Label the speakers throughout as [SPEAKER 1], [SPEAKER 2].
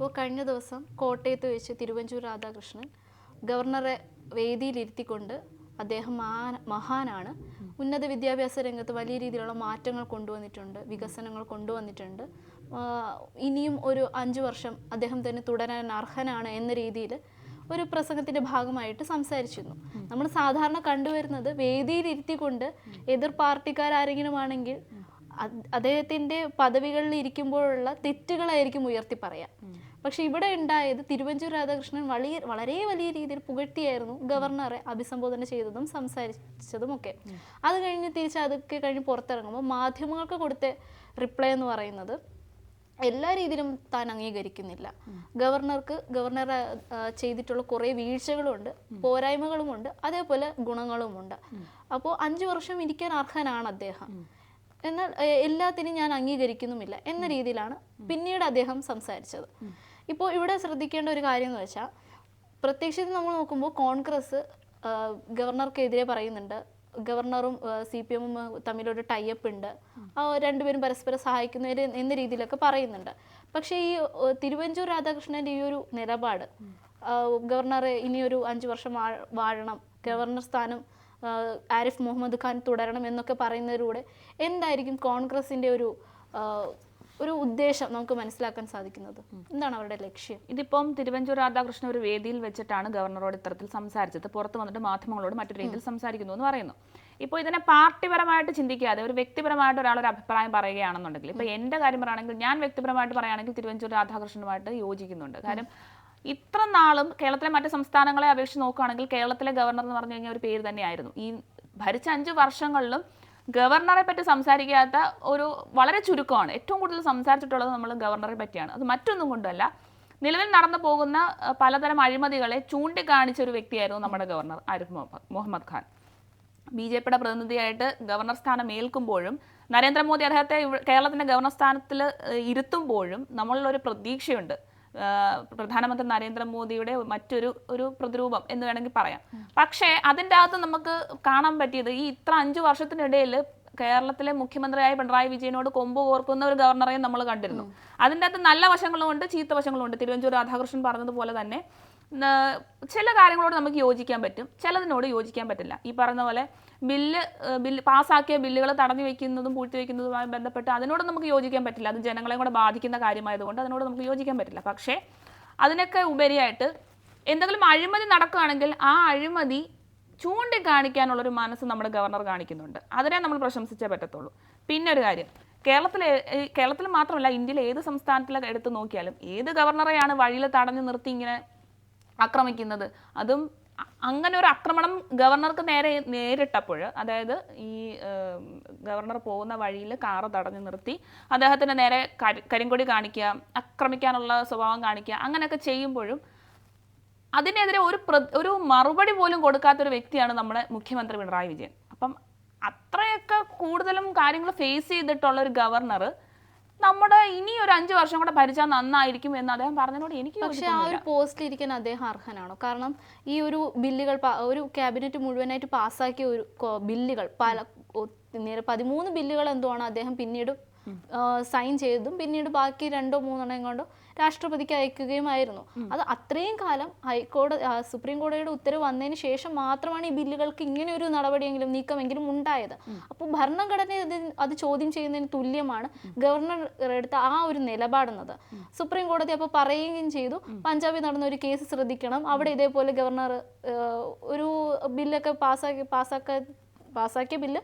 [SPEAKER 1] ഇപ്പോൾ കഴിഞ്ഞ ദിവസം കോട്ടയത്ത് വെച്ച് തിരുവഞ്ചൂർ രാധാകൃഷ്ണൻ ഗവർണറെ വേദിയിലിരുത്തിക്കൊണ്ട് അദ്ദേഹം മഹാനാണ്. ഉന്നത വിദ്യാഭ്യാസ രംഗത്ത് വലിയ രീതിയിലുള്ള മാറ്റങ്ങൾ കൊണ്ടുവന്നിട്ടുണ്ട് വികസനങ്ങൾ കൊണ്ടുവന്നിട്ടുണ്ട്. ഇനിയും ഒരു അഞ്ച് വർഷം അദ്ദേഹം തന്നെ തുടരാൻ അർഹനാണ് എന്ന രീതിയിൽ ഒരു പ്രസംഗത്തിന്റെ ഭാഗമായിട്ട് സംസാരിച്ചിരുന്നു. നമ്മൾ സാധാരണ കണ്ടുവരുന്നത് വേദിയിലിരുത്തിക്കൊണ്ട് എതിർ പാർട്ടിക്കാരെങ്കിലും ആണെങ്കിൽ അദ്ദേഹത്തിന്റെ പദവികളിൽ ഇരിക്കുമ്പോഴുള്ള തെറ്റുകളായിരിക്കും ഉയർത്തി പറയാം. പക്ഷെ ഇവിടെ ഉണ്ടായത് തിരുവഞ്ചൂർ രാധാകൃഷ്ണൻ വലിയ വളരെ വലിയ രീതിയിൽ പുകഴ്ത്തിയായിരുന്നു ഗവർണറെ അഭിസംബോധന ചെയ്തതും സംസാരിച്ചതും ഒക്കെ അത് കഴിഞ്ഞ് തിരിച്ച് അതൊക്കെ കഴിഞ്ഞ് പുറത്തിറങ്ങുമ്പോൾ മാധ്യമങ്ങൾക്ക് കൊടുത്ത റിപ്ലൈ എന്ന് പറയുന്നത് എല്ലാ രീതിയിലും താൻ അംഗീകരിക്കുന്നില്ല. ഗവർണർക്ക് ഗവർണർ ചെയ്തിട്ടുള്ള കുറേ വീഴ്ചകളുണ്ട് പോരായ്മകളുമുണ്ട് അതേപോലെ ഗുണങ്ങളുമുണ്ട്. അപ്പോൾ അഞ്ചു വർഷം ഇരിക്കാൻ അർഹനാണ് അദ്ദേഹം. എന്നാൽ എല്ലാത്തിനും ഞാൻ അംഗീകരിക്കുന്നുമില്ല എന്ന രീതിയിലാണ് പിന്നീട് അദ്ദേഹം സംസാരിച്ചത്. ഇപ്പോൾ ഇവിടെ ശ്രദ്ധിക്കേണ്ട ഒരു കാര്യം എന്ന് വെച്ചാൽ പ്രത്യക്ഷത്തിൽ നമ്മൾ നോക്കുമ്പോൾ കോൺഗ്രസ് ഗവർണർക്കെതിരെ പറയുന്നുണ്ട്. ഗവർണറും സി പി എമ്മും തമ്മിലൊരു ടൈപ്പ് ഉണ്ട്. രണ്ടുപേരും പരസ്പരം സഹായിക്കുന്നവർ എന്ന രീതിയിലൊക്കെ പറയുന്നുണ്ട്. പക്ഷേ ഈ തിരുവഞ്ചൂർ രാധാകൃഷ്ണന്റെ ഈ ഒരു നിലപാട് ഗവർണറെ ഇനിയൊരു അഞ്ചു വർഷം വാഴണം ഗവർണർ സ്ഥാനം ആരിഫ് മുഹമ്മദ് ഖാൻ തുടരണം എന്നൊക്കെ പറയുന്നതിലൂടെ എന്തായിരിക്കും കോൺഗ്രസിന്റെ ഒരു ഒരു ഉദ്ദേശം നമുക്ക് മനസ്സിലാക്കാൻ സാധിക്കുന്നത്. എന്താണ് അവരുടെ ലക്ഷ്യം?
[SPEAKER 2] ഇതിപ്പം തിരുവഞ്ചൂർ രാധാകൃഷ്ണൻ ഒരു വേദിയിൽ വെച്ചിട്ടാണ് ഗവർണറോട് ഇത്തരത്തിൽ സംസാരിച്ചത്. പുറത്ത് വന്നിട്ട് മാധ്യമങ്ങളോട് മറ്റൊരു രീതിയിൽ സംസാരിക്കുന്നു എന്ന് പറയുന്നു. ഇപ്പോൾ ഇതിനെ പാർട്ടിപരമായിട്ട് ചിന്തിക്കാതെ ഒരു വ്യക്തിപരമായിട്ട് ഒരാളൊരു അഭിപ്രായം പറയുകയാണെന്നുണ്ടെങ്കിൽ ഇപ്പൊ എന്റെ കാര്യം പറയുകയാണെങ്കിൽ ഞാൻ വ്യക്തിപരമായിട്ട് പറയുകയാണെങ്കിൽ തിരുവഞ്ചൂർ രാധാകൃഷ്ണനുമായിട്ട് യോജിക്കുന്നുണ്ട്. കാര്യം ഇത്ര നാളും കേരളത്തിലെ മറ്റ് സംസ്ഥാനങ്ങളെ അപേക്ഷിച്ച് നോക്കുകയാണെങ്കിൽ കേരളത്തിലെ ഗവർണർ എന്ന് പറഞ്ഞു കഴിഞ്ഞാൽ ഒരു പേര് തന്നെയായിരുന്നു. ഈ ഭരിച്ച അഞ്ച് വർഷങ്ങളിലും ഗവർണറെ പറ്റി സംസാരിക്കാത്ത ഒരു വളരെ ചുരുക്കമാണ്. ഏറ്റവും കൂടുതൽ സംസാരിച്ചിട്ടുള്ളത് നമ്മൾ ഗവർണറെ പറ്റിയാണ്. അത് മറ്റൊന്നും കൊണ്ടല്ല. നിലവിൽ നടന്നു പോകുന്ന പലതരം അഴിമതികളെ ചൂണ്ടിക്കാണിച്ച ഒരു വ്യക്തിയായിരുന്നു നമ്മുടെ governor Arif Mohammad Khan. B J പിയുടെ പ്രതിനിധിയായിട്ട് ഗവർണർ സ്ഥാനം ഏൽക്കുമ്പോഴും നരേന്ദ്രമോദി അദ്ദേഹത്തെ കേരളത്തിന്റെ ഗവർണർ സ്ഥാനത്തിൽ ഇരുത്തുമ്പോഴും നമ്മളിലൊരു പ്രതീക്ഷയുണ്ട്. പ്രധാനമന്ത്രി നരേന്ദ്രമോദിയുടെ മറ്റൊരു ഒരു പ്രതിരൂപം എന്ന് വേണമെങ്കിൽ പറയാം. പക്ഷേ അതിന്റെ അകത്ത് നമുക്ക് കാണാൻ പറ്റിയത് ഈ ഇത്ര അഞ്ചു വർഷത്തിനിടയിൽ കേരളത്തിലെ മുഖ്യമന്ത്രിയായ പിണറായി വിജയനോട് കൊമ്പ് കോർക്കുന്ന ഒരു ഗവർണറെയും നമ്മൾ കണ്ടിരുന്നു. അതിന്റെ അകത്ത് നല്ല വശങ്ങളുമുണ്ട് ചീത്ത വശങ്ങളുമുണ്ട്. തിരുവഞ്ചൂർ രാധാകൃഷ്ണൻ പറഞ്ഞതുപോലെ തന്നെ ചില കാര്യങ്ങളോട് നമുക്ക് യോജിക്കാൻ പറ്റും. ചിലതിനോട് യോജിക്കാൻ പറ്റില്ല. ഈ പറഞ്ഞ പോലെ ബില്ല് ബില്ല് പാസ്സാക്കിയ ബില്ലുകൾ തടഞ്ഞു വെക്കുന്നതും പൂഴ്ത്തി വെക്കുന്നതുമായി ബന്ധപ്പെട്ട് അതിനോട് നമുക്ക് യോജിക്കാൻ പറ്റില്ല. അത് ജനങ്ങളെ കൂടെ ബാധിക്കുന്ന കാര്യമായതുകൊണ്ട് അതിനോട് നമുക്ക് യോജിക്കാൻ പറ്റില്ല. പക്ഷേ അതിനൊക്കെ ഉപരിയായിട്ട് എന്തെങ്കിലും അഴിമതി നടക്കുകയാണെങ്കിൽ ആ അഴിമതി ചൂണ്ടിക്കാണിക്കാനുള്ളൊരു മനസ്സ് നമ്മുടെ ഗവർണർ കാണിക്കുന്നുണ്ട്. അതിനെ നമ്മൾ പ്രശംസിച്ചേ പറ്റത്തുള്ളൂ. പിന്നെ ഒരു കാര്യം. കേരളത്തിലെ കേരളത്തിൽ മാത്രമല്ല ഇന്ത്യയിലെ ഏത് സംസ്ഥാനത്തിലൊക്കെ എടുത്തു നോക്കിയാലും ഏത് ഗവർണറെയാണ് വഴിയിൽ തടഞ്ഞു നിർത്തി ഇങ്ങനെ ആക്രമിക്കുന്നത്. അതും അങ്ങനെ ഒരു ആക്രമണം ഗവർണർക്ക് നേരെ നേരിട്ടപ്പോൾ അതായത് ഈ ഗവർണർ പോകുന്ന വഴിയിൽ കാറ് തടഞ്ഞു നിർത്തി അദ്ദേഹത്തിന് നേരെ കരി- കരിങ്കൊടി കാണിക്കുക ആക്രമിക്കാനുള്ള സ്വഭാവം കാണിക്കുക അങ്ങനെയൊക്കെ ചെയ്യുമ്പോഴും അതിനെതിരെ ഒരു ഒരു മറുപടി പോലും കൊടുക്കാത്തൊരു വ്യക്തിയാണ് നമ്മുടെ മുഖ്യമന്ത്രി പിണറായി വിജയൻ. അപ്പം അത്രയൊക്കെ കൂടുതലും കാര്യങ്ങൾ ഫേസ് ചെയ്തിട്ടുള്ള ഒരു ഗവർണർ നമ്മുടെ ഇനി ഒരു അഞ്ചു വർഷം കൂടെ ഭരിച്ചാൽ നന്നായിരിക്കും എന്ന് അദ്ദേഹം പറഞ്ഞതിനോട് എനിക്ക്
[SPEAKER 1] പക്ഷേ ആ ഒരു പോസ്റ്റിൽ ഇരിക്കാൻ അദ്ദേഹം അർഹനാണോ? കാരണം ഈ ഒരു ബില്ലുകൾ ഒരു ക്യാബിനറ്റ് മുഴുവനായിട്ട് പാസ്സാക്കിയ ഒരു ബില്ലുകൾ പല പതിമൂന്ന് ബില്ലുകൾ എന്തോ ആണ് അദ്ദേഹം പിന്നീട് സൈൻ ചെയ്തതും പിന്നീട് ബാക്കി രണ്ടോ മൂന്നെണ്ണം കൊണ്ടോ രാഷ്ട്രപതിക്ക് അയക്കുകയുമായിരുന്നു. അത് അത്രയും കാലം ഹൈക്കോടതി സുപ്രീം കോടതിയുടെ ഉത്തരവ് വന്നതിന് ശേഷം മാത്രമാണ് ഈ ബില്ലുകൾക്ക് ഇങ്ങനെ ഒരു നടപടിയെങ്കിലും നീക്കമെങ്കിലും ഉണ്ടായത്. അപ്പോൾ ഭരണഘടന അത് ചോദ്യം ചെയ്യുന്നതിന് തുല്യമാണ് ഗവർണർ എടുത്ത ആ ഒരു നിലപാടെന്നത്. സുപ്രീം കോടതി അപ്പോൾ പറയുകയും ചെയ്തു പഞ്ചാബിൽ നടന്ന ഒരു കേസ് ശ്രദ്ധിക്കണം. അവിടെ ഇതേപോലെ ഗവർണർ ഒരു ബില്ലൊക്കെ പാസ്സാക്കി പാസ്സാക്ക പാസ്സാക്കിയ ബില്ല്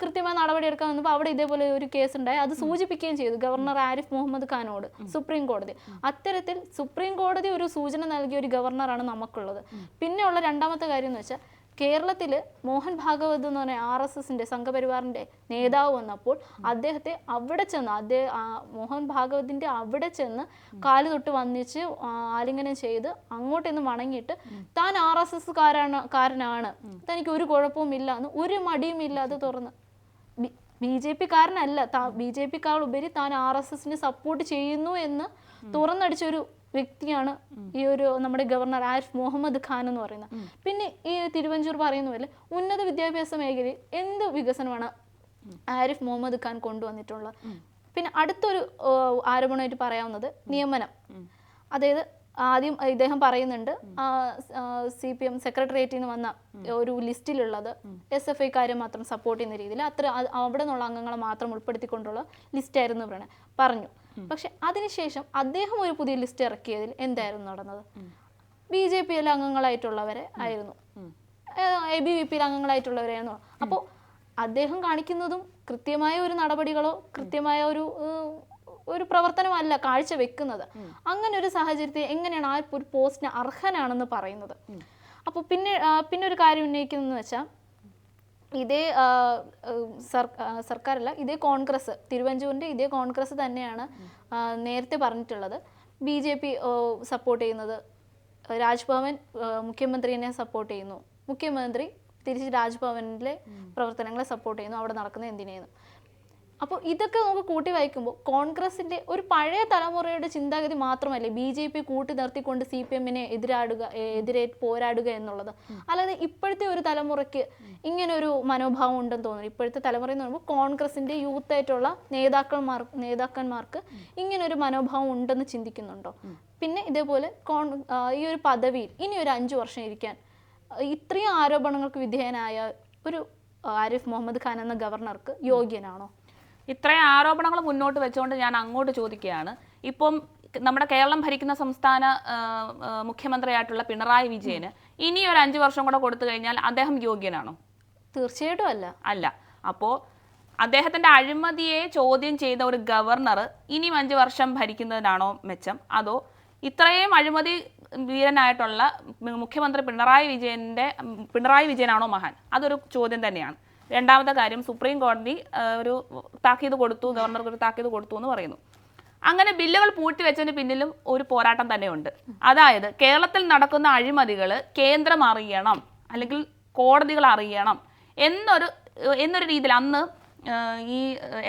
[SPEAKER 1] കൃത്യമായ നടപടിയെടുക്കാൻ വന്നപ്പോൾ അവിടെ ഇതേപോലെ ഒരു കേസ് ഉണ്ടായി അത് സൂചിപ്പിക്കുകയും ചെയ്തു ഗവർണർ ആരിഫ് മുഹമ്മദ് ഖാനോട് സുപ്രീം കോടതി. അത്തരത്തിൽ സുപ്രീം കോടതി ഒരു സൂചന നൽകിയ ഒരു ഗവർണറാണ് നമുക്കുള്ളത്. പിന്നെയുള്ള രണ്ടാമത്തെ കാര്യം എന്ന് വെച്ചാൽ കേരളത്തിൽ മോഹൻ ഭാഗവത് എന്ന് പറഞ്ഞ ആർ എസ് എസിന്റെ സംഘപരിവാറിന്റെ നേതാവ് വന്നപ്പോൾ അദ്ദേഹത്തെ അവിടെ ചെന്ന് അദ്ദേഹം മോഹൻ ഭാഗവതിന്റെ അവിടെ ചെന്ന് കാൽ തൊട്ട് വന്നിച്ച് ആലിംഗനം ചെയ്ത് അങ്ങോട്ട് നിന്ന് മടങ്ങിയിട്ട് താൻ ആർ എസ് എസ് കാരാണ് കാരനാണ്. തനിക്ക് ഒരു കുഴപ്പവും ഇല്ല എന്ന് ഒരു മടിയും ഇല്ലാതെ തുറന്ന് ബി ജെ പി കാരനല്ല ബി ജെ പിക്കാൾ ഉപരി താൻ ആർ എസ് എസിനെ സപ്പോർട്ട് ചെയ്യുന്നു എന്ന് തുറന്നടിച്ചൊരു വ്യക്തിയാണ് ഈ ഒരു നമ്മുടെ ഗവർണർ ആരിഫ് മുഹമ്മദ് ഖാൻ എന്ന് പറയുന്നത്. പിന്നെ ഈ തിരുവഞ്ചൂർ പറയുന്ന പോലെ ഉന്നത വിദ്യാഭ്യാസ മേഖലയിൽ എന്ത് വികസനമാണ് ആരിഫ് മുഹമ്മദ് ഖാൻ കൊണ്ടുവന്നിട്ടുള്ളത്? പിന്നെ അടുത്തൊരു ആരോപണമായിട്ട് പറയാവുന്നത് നിയമനം. അതായത് ആദ്യം ഇദ്ദേഹം പറയുന്നുണ്ട് സി പി എം സെക്രട്ടേറിയറ്റിൽ നിന്ന് വന്ന ഒരു ലിസ്റ്റിലുള്ളത് എസ് എഫ് ഐക്കാരെ മാത്രം സപ്പോർട്ട് ചെയ്യുന്ന രീതിയിൽ അത്ര അത് അവിടെ നിന്നുള്ള അംഗങ്ങളെ മാത്രം ഉൾപ്പെടുത്തിക്കൊണ്ടുള്ള ലിസ്റ്റായിരുന്നു പറയണത് പറഞ്ഞു. പക്ഷെ അതിനുശേഷം അദ്ദേഹം ഒരു പുതിയ ലിസ്റ്റ് ഇറക്കിയതിൽ എന്തായിരുന്നു നടന്നത്? ബി ജെ പിയിലെ അംഗങ്ങളായിട്ടുള്ളവരെ ആയിരുന്നു. എ ബി വി പിയിലെ അംഗങ്ങളായിട്ടുള്ളവരെയായിരുന്നു അപ്പോൾ അദ്ദേഹം കാണിക്കുന്നതും കൃത്യമായ ഒരു നടപടികളോ കൃത്യമായ ഒരു ഒരു പ്രവർത്തനമല്ല കാഴ്ച വെക്കുന്നത്. അങ്ങനെ ഒരു സാഹചര്യത്തിൽ എങ്ങനെയാണ് ആ ഒരു പോസ്റ്റിന് അർഹനാണെന്ന് പറയുന്നത്? അപ്പോൾ പിന്നെ പിന്നെ ഒരു കാര്യം ഉന്നയിക്കുന്നതെന്ന് വെച്ചാൽ ഇതേ സർക്കാരല്ല ഇതേ കോൺഗ്രസ് തിരുവഞ്ചൂരിന്റെ ഇതേ കോൺഗ്രസ് തന്നെയാണ് നേരത്തെ പറഞ്ഞിട്ടുള്ളത്. ബി ജെ പി സപ്പോർട്ട് ചെയ്യുന്നത്. രാജ്ഭവൻ മുഖ്യമന്ത്രിനെ സപ്പോർട്ട് ചെയ്യുന്നു. മുഖ്യമന്ത്രി തിരിച്ച് രാജ്ഭവനിലെ പ്രവർത്തനങ്ങളെ സപ്പോർട്ട് ചെയ്യുന്നു. അവിടെ നടക്കുന്ന എന്തിനേന്ന്. അപ്പോൾ ഇതൊക്കെ നമുക്ക് കൂട്ടി വായിക്കുമ്പോൾ കോൺഗ്രസിന്റെ ഒരു പഴയ തലമുറയുടെ ചിന്താഗതി മാത്രമല്ലേ ബി ജെ പി കൂട്ടി നിർത്തിക്കൊണ്ട് സി പി എമ്മിനെ എതിരാടുക എതിരെ പോരാടുക എന്നുള്ളത്? അല്ലാതെ ഇപ്പോഴത്തെ ഒരു തലമുറയ്ക്ക് ഇങ്ങനെ ഒരു മനോഭാവം ഉണ്ടെന്ന് തോന്നുന്നു. ഇപ്പോഴത്തെ തലമുറ എന്ന് പറയുമ്പോൾ കോൺഗ്രസിന്റെ യൂത്തായിട്ടുള്ള നേതാക്കന്മാർ നേതാക്കന്മാർക്ക് ഇങ്ങനെ ഒരു മനോഭാവം ഉണ്ടെന്ന് ചിന്തിക്കുന്നുണ്ടോ? പിന്നെ ഇതേപോലെ കോൺ ഈ ഒരു പദവിയിൽ ഇനി ഒരു അഞ്ചു വർഷം ഇരിക്കാൻ ഇത്രയും ആരോപണങ്ങൾക്ക് വിധേയനായ ഒരു ആരിഫ് മുഹമ്മദ് ഖാൻ എന്ന ഗവർണർക്ക് യോഗ്യനാണോ?
[SPEAKER 2] ഇത്രയും ആരോപണങ്ങൾ മുന്നോട്ട് വെച്ചുകൊണ്ട് ഞാൻ അങ്ങോട്ട് ചോദിക്കുകയാണ്. ഇപ്പം നമ്മുടെ കേരളം ഭരിക്കുന്ന സംസ്ഥാന മുഖ്യമന്ത്രിയായിട്ടുള്ള പിണറായി വിജയന് ഇനി ഒരു അഞ്ചു വർഷം കൂടെ കൊടുത്തു കഴിഞ്ഞാൽ അദ്ദേഹം യോഗ്യനാണോ?
[SPEAKER 1] തീർച്ചയായിട്ടും അല്ല.
[SPEAKER 2] അല്ല. അപ്പോൾ അദ്ദേഹത്തിന്റെ അഴിമതിയെ ചോദ്യം ചെയ്ത ഒരു ഗവർണർ ഇനിയും അഞ്ചു വർഷം ഭരിക്കുന്നതിനാണോ മെച്ചം? അതോ ഇത്രയും അഴിമതി വീരനായിട്ടുള്ള മുഖ്യമന്ത്രി പിണറായി വിജയന്റെ പിണറായി വിജയനാണോ മഹാൻ? അതൊരു ചോദ്യം തന്നെയാണ്. രണ്ടാമത്തെ കാര്യം സുപ്രീം കോടതി ഒരു താക്കീത് കൊടുത്തു ഗവർണർക്ക് ഒരു താക്കീത് കൊടുത്തു എന്ന് പറയുന്നു. അങ്ങനെ ബില്ലുകൾ പൂഴ്ത്തിവെച്ചതിന് പിന്നിലും ഒരു പോരാട്ടം തന്നെയുണ്ട്. അതായത് കേരളത്തിൽ നടക്കുന്ന അഴിമതികൾ കേന്ദ്രം അറിയണം അല്ലെങ്കിൽ കോടതികൾ അറിയണം എന്നൊരു എന്നൊരു രീതിയിൽ അന്ന് ഈ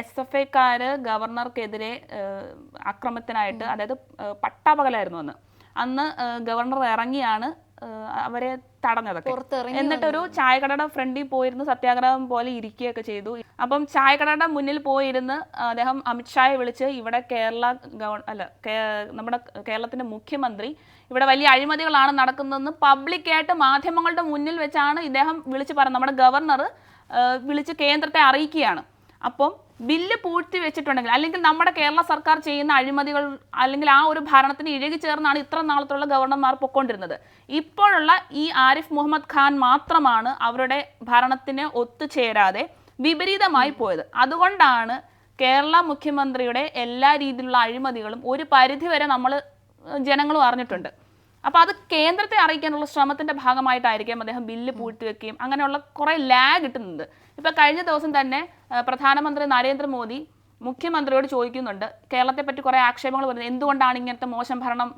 [SPEAKER 2] എസ് എഫ് ഐക്കാര് ഗവർണർക്കെതിരെ അക്രമത്തിനായിട്ട് അതായത് പട്ടാപകലായിരുന്നു അന്ന്. അന്ന് ഗവർണർ ഇറങ്ങിയാണ് അവരെ തടഞ്ഞതൊക്കെ. എന്നിട്ടൊരു ചായക്കടയുടെ ഫ്രണ്ടിൽ പോയിരുന്ന് സത്യാഗ്രഹം പോലെ ഇരിക്കുകയൊക്കെ ചെയ്തു. അപ്പം ചായക്കടയുടെ മുന്നിൽ പോയിരുന്ന് അദ്ദേഹം അമിത്ഷായെ വിളിച്ച് ഇവിടെ കേരള ഗവ അല്ല നമ്മുടെ കേരളത്തിന്റെ മുഖ്യമന്ത്രി ഇവിടെ വലിയ അഴിമതികളാണ് നടക്കുന്നതെന്ന് പബ്ലിക്കായിട്ട് മാധ്യമങ്ങളുടെ മുന്നിൽ വെച്ചാണ് ഇദ്ദേഹം വിളിച്ച് പറയുന്നത് നമ്മുടെ ഗവർണർ വിളിച്ച് കേന്ദ്രത്തെ അറിയിക്കുകയാണ്. അപ്പം ബില്ല് പൂഴ്ത്തി വെച്ചിട്ടുണ്ടെങ്കിൽ അല്ലെങ്കിൽ നമ്മുടെ കേരള സർക്കാർ ചെയ്യുന്ന അഴിമതികൾ അല്ലെങ്കിൽ ആ ഒരു ഭരണത്തിന് ഇഴകി ചേർന്നാണ് ഇത്ര നാളത്തുള്ള ഗവർണർമാർ പൊക്കൊണ്ടിരുന്നത്. ഇപ്പോഴുള്ള ഈ ആരിഫ് മുഹമ്മദ് ഖാൻ മാത്രമാണ് അവരുടെ ഭരണത്തിന് ഒത്തുചേരാതെ വിപരീതമായി പോയത്. അതുകൊണ്ടാണ് കേരള മുഖ്യമന്ത്രിയുടെ എല്ലാ രീതിയിലുള്ള അഴിമതികളും ഒരു പരിധിവരെ നമ്മൾ ജനങ്ങളും അറിഞ്ഞിട്ടുണ്ട്. അപ്പോൾ അത് കേന്ദ്രത്തെ അറിയിക്കാനുള്ള ശ്രമത്തിന്റെ ഭാഗമായിട്ടായിരിക്കും അദ്ദേഹം ബില്ല് പൂഴ്ത്തിവെക്കുകയും അങ്ങനെയുള്ള കുറേ ലാഗ് കിട്ടുന്നുണ്ട്. ഇപ്പൊ കഴിഞ്ഞ ദിവസം തന്നെ പ്രധാനമന്ത്രി നരേന്ദ്രമോദി മുഖ്യമന്ത്രിയോട് ചോദിക്കുന്നുണ്ട്. കേരളത്തെ പറ്റി കുറെ ആക്ഷേപങ്ങൾ വരുന്നത് എന്തുകൊണ്ടാണ് ഇങ്ങനത്തെ മോശം ഭരണം?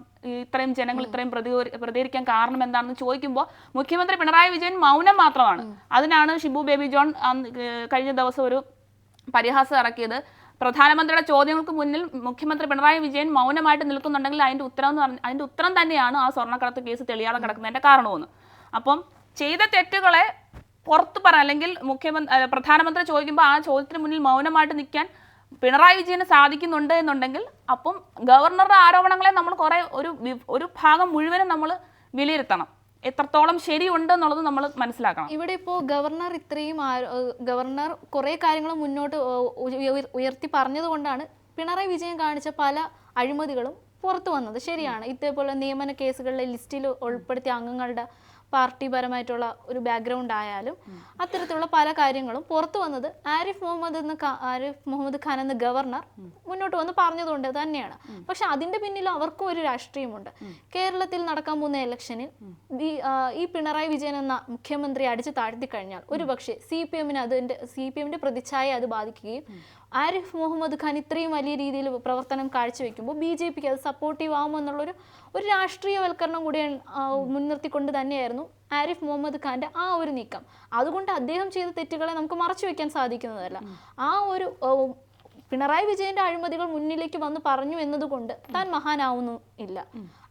[SPEAKER 2] ഇത്രയും ജനങ്ങൾ ഇത്രയും പ്രതികരി- പ്രതികരിക്കാൻ കാരണം എന്താണെന്ന് ചോദിക്കുമ്പോൾ മുഖ്യമന്ത്രി പിണറായി വിജയൻ മൗനം മാത്രമാണ്. അതിനാണ് ഷിബു ബേബി ജോൺ കഴിഞ്ഞ ദിവസം ഒരു പരിഹാസം ഇറക്കിയത്. പ്രധാനമന്ത്രിയുടെ ചോദ്യങ്ങൾക്ക് മുന്നിൽ മുഖ്യമന്ത്രി പിണറായി വിജയൻ മൗനമായിട്ട് നിൽക്കുന്നുണ്ടെങ്കിൽ അതിന്റെ ഉത്തരം എന്ന് പറഞ്ഞ അതിന്റെ ഉത്തരം തന്നെയാണ് ആ സ്വർണക്കടത്ത് കേസ് തെളിയാതെ കിടക്കുന്നതിന്റെ കാരണമെന്ന് അപ്പം ചെയ്ത തെറ്റുകളെ പുറത്തു പറ അല്ലെങ്കിൽ മുഖ്യമന്ത്രി പ്രധാനമന്ത്രി ചോദിക്കുമ്പോൾ ആ ചോദ്യത്തിന് മുന്നിൽ മൗനമായിട്ട് നിൽക്കാൻ പിണറായി വിജയന് സാധിക്കുന്നുണ്ട് എന്നുണ്ടെങ്കിൽ അപ്പം ഗവർണറുടെ ആരോപണങ്ങളെ നമ്മൾ കുറെ ഒരു ഒരു ഭാഗം മുഴുവനും നമ്മൾ വിലയിരുത്തണം. എത്രത്തോളം ശരിയുണ്ട് എന്നുള്ളത് നമ്മൾ മനസ്സിലാക്കണം.
[SPEAKER 1] ഇവിടെ ഇപ്പോൾ ഗവർണർ ഇത്രയും ഗവർണർ കുറേ കാര്യങ്ങൾ മുന്നോട്ട് ഉയർത്തി പറഞ്ഞതുകൊണ്ടാണ് പിണറായി വിജയൻ കാണിച്ച പല അഴിമതികളും പുറത്തു വന്നത്. ശരിയാണ്. ഇതേപോലെ നിയമന കേസുകളിലെ ലിസ്റ്റിൽ ഉൾപ്പെടുത്തിയ അംഗങ്ങളുടെ പാർട്ടിപരമായിട്ടുള്ള ഒരു ബാക്ക്ഗ്രൗണ്ട് ആയാലും അത്തരത്തിലുള്ള പല കാര്യങ്ങളും പുറത്തു വന്നത് ആരിഫ് മുഹമ്മദ് എന്ന ആരിഫ് മുഹമ്മദ് ഖാൻ എന്ന ഗവർണർ മുന്നോട്ട് വന്ന് പറഞ്ഞതുകൊണ്ട് തന്നെയാണ്. പക്ഷെ അതിന്റെ പിന്നിൽ അവർക്കും ഒരു രാഷ്ട്രീയമുണ്ട്. കേരളത്തിൽ നടക്കാൻ പോകുന്ന ഇലക്ഷനിൽ ഈ പിണറായി വിജയൻ എന്ന മുഖ്യമന്ത്രി അടിച്ചു താഴ്ത്തി കഴിഞ്ഞാൽ ഒരു പക്ഷേ സി പി എമ്മിന് അതിന്റെ സി പി എമ്മിന്റെ പ്രതിച്ഛായ അത് ബാധിക്കുകയും ആരിഫ് മുഹമ്മദ് ഖാൻ ഇത്രയും വലിയ രീതിയിൽ പ്രവർത്തനം കാഴ്ചവെക്കുമ്പോൾ ബി ജെ പിക്ക് അത് സപ്പോർട്ടീവ് ആവുമെന്നുള്ളൊരു ഒരു രാഷ്ട്രീയവൽക്കരണം കൂടി മുൻനിർത്തിക്കൊണ്ട് തന്നെയായിരുന്നു ആരിഫ് മുഹമ്മദ് ഖാന്റെ ആ ഒരു നീക്കം. അതുകൊണ്ട് അദ്ദേഹം ചെയ്ത തെറ്റുകളെ നമുക്ക് മറച്ചു വെക്കാൻ സാധിക്കുന്നതല്ല. ആ ഒരു പിണറായി വിജയന്റെ അഴിമതികൾ മുന്നിലേക്ക് വന്ന് പറഞ്ഞു എന്നതുകൊണ്ട് താൻ മഹാനാവുന്നു ഇല്ല.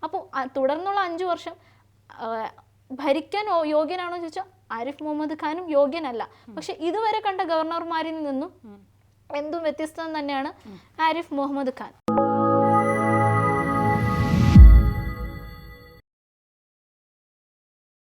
[SPEAKER 1] അപ്പോൾ തുടർന്നുള്ള അഞ്ചു വർഷം ഭരിക്കാൻ യോഗ്യനാണോ ചോദിച്ചാൽ ആരിഫ് മുഹമ്മദ് ഖാനും യോഗ്യനല്ല. പക്ഷെ ഇതുവരെ കണ്ട ഗവർണർമാരിൽ നിന്നും എന്തും വ്യത്യസ്തം തന്നെയാണ് ആരിഫ് മുഹമ്മദ് ഖാൻ.